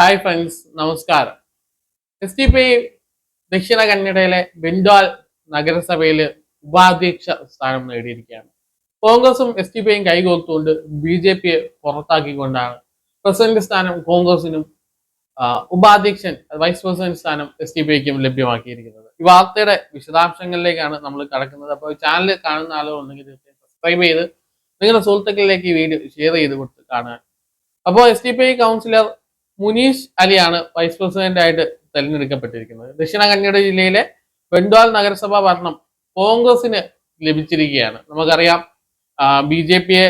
Hi friends നമസ്കാരം. S T P ദക്ഷിണ കന്നഡയിലെ ബെൻഡാൽ നഗരസഭയിൽ ഉപാധ്യക്ഷ സ്ഥാനം നേടിയിരിക്കുകയാണ്. കോൺഗ്രസും എസ് ടി പിയും കൈകോർത്തുകൊണ്ട് ബി ജെ പിയെ പുറത്താക്കിക്കൊണ്ടാണ് പ്രസിഡന്റ് സ്ഥാനം കോൺഗ്രസിനും ഉപാധ്യക്ഷൻ വൈസ് പ്രസിഡന്റ് സ്ഥാനം എസ് ടി പിക്കും ലഭ്യമാക്കിയിരിക്കുന്നത്. ഈ വാർത്തയുടെ വിശദാംശങ്ങളിലേക്കാണ് നമ്മൾ കടക്കുന്നത്. അപ്പോൾ ചാനൽ കാണുന്ന ആളുകൾ ഉണ്ടെങ്കിൽ തീർച്ചയായും സബ്സ്ക്രൈബ് ചെയ്ത് നിങ്ങളുടെ സുഹൃത്തുക്കളിലേക്ക് ഈ വീഡിയോ ഷെയർ ചെയ്ത് കൊടുത്ത് കാണുക. അപ്പോൾ S T P councillor Munish അലിയാണ് vice president ആയിട്ട് തെരഞ്ഞെടുക്കപ്പെട്ടിരിക്കുന്നത്. ദക്ഷിണ കന്നഡ ജില്ലയിലെ ബെൻഡാൽ നഗരസഭാ ഭരണം കോൺഗ്രസിന് ലഭിച്ചിരിക്കുകയാണ്. നമുക്കറിയാം ബി ജെ പിയെ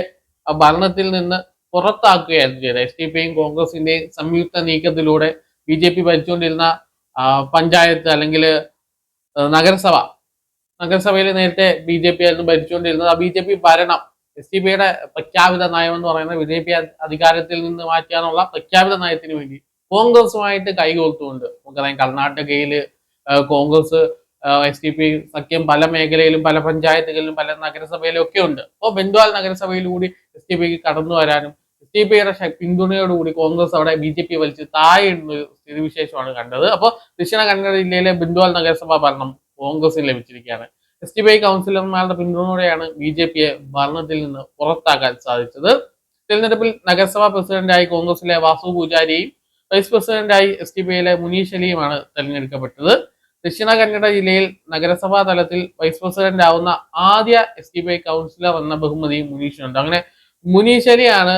ഭരണത്തിൽ നിന്ന് പുറത്താക്കുകയായിരുന്നു ചെയ്തത്. എസ് ഡി പിയും കോൺഗ്രസിന്റെയും സംയുക്ത നീക്കത്തിലൂടെ ബി ജെ പി ഭരിച്ചുകൊണ്ടിരുന്ന പഞ്ചായത്ത് അല്ലെങ്കിൽ നഗരസഭ. നഗരസഭയിൽ നേരത്തെ ബി ജെ പി ആയിരുന്നു ഭരിച്ചുകൊണ്ടിരുന്നത്. ആ ബി ജെ പി ഭരണം എസ് സി പിയുടെ പ്രഖ്യാപിത നയം എന്ന് പറയുന്നത് ബി ജെ പി അധികാരത്തിൽ നിന്ന് മാറ്റാനുള്ള പ്രഖ്യാപിത നയത്തിന് വേണ്ടി കോൺഗ്രസുമായിട്ട് കൈകോർത്തുകൊണ്ട് നമുക്കറിയാം കർണാടകയിൽ കോൺഗ്രസ് എസ് ഡി പി സഖ്യം പല മേഖലയിലും പല പഞ്ചായത്തുകളിലും പല നഗരസഭയിലും ഒക്കെ ഉണ്ട്. അപ്പോൾ ബന്ധുവാൽ നഗരസഭയിലൂടി എസ് ഡി പിക്ക് കടന്നു വരാനും എസ് ഡി പിയുടെ പിന്തുണയോടുകൂടി കോൺഗ്രസ് അവിടെ ബി ജെ പി വലിച്ച് താഴെയിടുന്ന സ്ഥിതിവിശേഷമാണ് കണ്ടത്. അപ്പോൾ ദക്ഷിണ കന്നഡ ജില്ലയിലെ ബന്ധുവാൽ നഗരസഭാ ഭരണം കോൺഗ്രസിന് ലഭിച്ചിരിക്കുകയാണ്. എസ് ടി ഐ കൗൺസിലർമാരുടെ പിന്തുണയോടെയാണ് ബി ജെ പിയെ ഭരണത്തിൽ നിന്ന് പുറത്താക്കാൻ സാധിച്ചത്. തിരഞ്ഞെടുപ്പിൽ നഗരസഭാ പ്രസിഡന്റായി കോൺഗ്രസിലെ വാസു പൂജാരിയും വൈസ് പ്രസിഡന്റായി എസ് ടി പിയിലെ മുനീഷ് അലിയുമാണ് തെരഞ്ഞെടുക്കപ്പെട്ടത്. ദക്ഷിണ കന്നഡ ജില്ലയിൽ നഗരസഭാ തലത്തിൽ വൈസ് പ്രസിഡന്റ് ആവുന്ന ആദ്യ എസ് ടി ഐ കൗൺസിലർ എന്ന ബഹുമതിയും മുനീഷിനുണ്ട്. അങ്ങനെ മുനീഷ് അലിയാണ്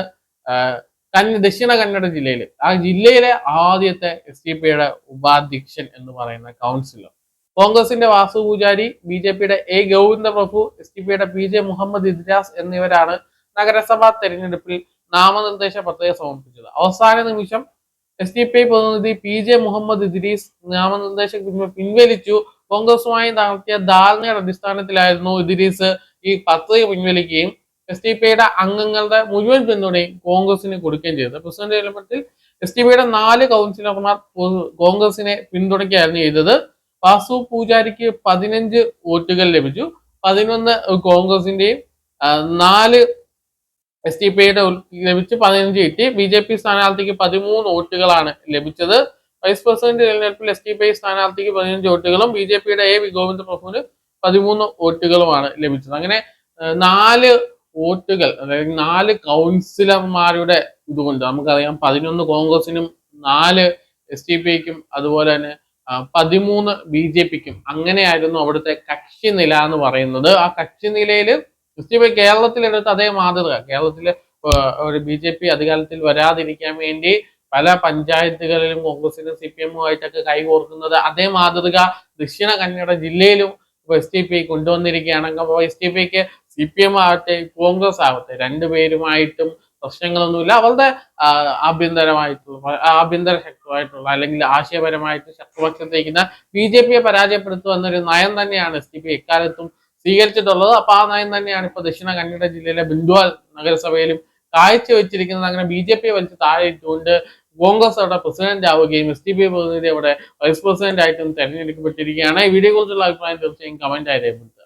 ദക്ഷിണ കന്നഡ ജില്ലയിൽ ആ ജില്ലയിലെ ആദ്യത്തെ എസ് ടി പിയുടെ ഉപാധ്യക്ഷൻ എന്ന് പറയുന്ന കൗൺസിലർ. കോൺഗ്രസിന്റെ വാസു പൂജാരി ബി ജെ പിയുടെ A Govinda Prabhu S T പിയുടെ പി ജെ മുഹമ്മദ് ഇദ്രാസ് എന്നിവരാണ് നഗരസഭാ തെരഞ്ഞെടുപ്പിൽ നാമനിർദ്ദേശ പത്രിക സമർപ്പിച്ചത്. അവസാന നിമിഷം എസ് ഡി പി ഐ പ്രതിനിധി പി ജെ മുഹമ്മദ് ഇദ്രീസ് നാമനിർദ്ദേശ പിൻവ- പിൻവലിച്ചു. കോൺഗ്രസുമായി നടത്തിയ ധാരണയുടെ അടിസ്ഥാനത്തിലായിരുന്നു ഇദ്രീസ് ഈ പത്രിക പിൻവലിക്കുകയും എസ് ടി പി ഐയുടെ അംഗങ്ങളുടെ മുഴുവൻ പിന്തുണയും കോൺഗ്രസിന് കൊടുക്കുകയും ചെയ്തത്. പ്രസിഡന്റ് തെരഞ്ഞെടുപ്പിൽ എസ് ടി പിയുടെ നാല് കൗൺസിലർമാർ കോൺഗ്രസിനെ പിന്തുണയ്ക്കുകയായിരുന്നു ചെയ്തത്. വാസു പൂജാരിക്ക് പതിനഞ്ച് വോട്ടുകൾ ലഭിച്ചു. പതിനൊന്ന് കോൺഗ്രസിന്റെയും നാല് എസ് ഡി പി ഐയുടെ ലഭിച്ച് പതിനഞ്ച് കിട്ടി. ബി ജെ പി സ്ഥാനാർത്ഥിക്ക് പതിമൂന്ന് വോട്ടുകളാണ് ലഭിച്ചത്. വൈസ് പ്രസിഡന്റ് തെരഞ്ഞെടുപ്പിൽ എസ് ഡി പി ഐ സ്ഥാനാർത്ഥിക്ക് പതിനഞ്ച് വോട്ടുകളും ബി ജെ പിയുടെ എ വി ഗോവിന്ദ പ്രഭുവിന് പതിമൂന്ന് വോട്ടുകളുമാണ് ലഭിച്ചത്. അങ്ങനെ നാല് വോട്ടുകൾ അതായത് നാല് കൗൺസിലർമാരുടെ ഇതുകൊണ്ട് നമുക്കറിയാം പതിനൊന്ന് കോൺഗ്രസിനും നാല് എസ് ഡി പി ഐക്കും അതുപോലെ തന്നെ പതിമൂന്ന് ബി ജെ പിക്കും അങ്ങനെയായിരുന്നു അവിടുത്തെ കക്ഷി നില എന്ന് പറയുന്നത്. ആ കക്ഷി നിലയിൽ മുസ്ലിം കേരളത്തിലെടുത്ത് അതേ മാതൃക. കേരളത്തിൽ ഒരു ബി ജെ പി അധികാരത്തിൽ വരാതിരിക്കാൻ വേണ്ടി പല പഞ്ചായത്തുകളിലും കോൺഗ്രസിനും സി പി എമ്മുമായിട്ടൊക്കെ കൈകോർക്കുന്നത് അതേ മാതൃക ദക്ഷിണ കന്നഡ ജില്ലയിലും എസ് ടി പി ഐ കൊണ്ടുവന്നിരിക്കുകയാണെങ്കിൽ അപ്പോൾ എസ് ടി പി ഐക്ക് സി പി എം ആവട്ടെ കോൺഗ്രസ് ആവട്ടെ രണ്ടുപേരുമായിട്ടും പ്രശ്നങ്ങളൊന്നുമില്ല. അവരുടെ ആഭ്യന്തരമായിട്ടുള്ള ആഭ്യന്തര ശക്തമായിട്ടുള്ള അല്ലെങ്കിൽ ആശയപരമായിട്ട് ശക്തിപക്ഷത്തേക്കുന്ന ബി ജെ പിയെ പരാജയപ്പെടുത്തുക എന്നൊരു നയം തന്നെയാണ് എസ് ടി പി എക്കാലത്തും സ്വീകരിച്ചിട്ടുള്ളത്. അപ്പൊ ആ നയം തന്നെയാണ് ഇപ്പൊ ദക്ഷിണ കന്നഡ ജില്ലയിലെ ബിന്ദ്വാൽ നഗരസഭയിലും കാഴ്ചവെച്ചിരിക്കുന്നത്. അങ്ങനെ ബി ജെ പിയെ വലിച്ച് താഴെ ഇട്ടുകൊണ്ട് കോൺഗ്രസ് അവിടെ പ്രസിഡന്റ് ആവുകയും എസ് ടി പി പ്രതിനിധി അവിടെ വൈസ് പ്രസിഡന്റ് ആയിട്ടും തെരഞ്ഞെടുക്കപ്പെട്ടിരിക്കുകയാണ്. ഈ വീഡിയോ കുറിച്ചുള്ള അഭിപ്രായം തീർച്ചയായും കമന്റ് ആയി രേഖപ്പെടുത്തുക.